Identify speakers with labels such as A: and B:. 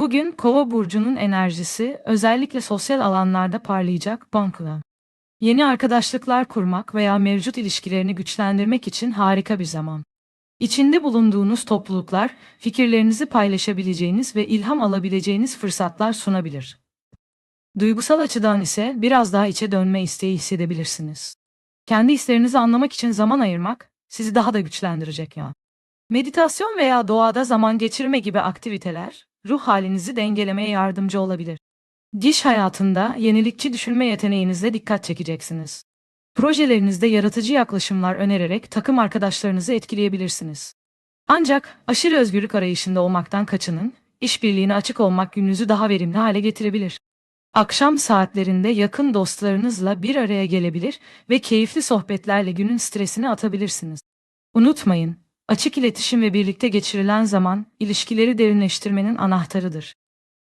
A: Bugün Kova burcunun enerjisi özellikle sosyal alanlarda parlayacak bankla. Yeni arkadaşlıklar kurmak veya mevcut ilişkilerini güçlendirmek için harika bir zaman. İçinde bulunduğunuz topluluklar fikirlerinizi paylaşabileceğiniz ve ilham alabileceğiniz fırsatlar sunabilir. Duygusal açıdan ise biraz daha içe dönme isteği hissedebilirsiniz. Kendi hislerinizi anlamak için zaman ayırmak sizi daha da güçlendirecek ya. Meditasyon veya doğada zaman geçirme gibi aktiviteler ruh halinizi dengelemeye yardımcı olabilir. Diş hayatında yenilikçi düşünme yeteneğinizle dikkat çekeceksiniz. Projelerinizde yaratıcı yaklaşımlar önererek takım arkadaşlarınızı etkileyebilirsiniz. Ancak aşırı özgürlük arayışında olmaktan kaçının, işbirliğine açık olmak gününüzü daha verimli hale getirebilir. Akşam saatlerinde yakın dostlarınızla bir araya gelebilir ve keyifli sohbetlerle günün stresini atabilirsiniz. Unutmayın, açık iletişim ve birlikte geçirilen zaman ilişkileri derinleştirmenin anahtarıdır.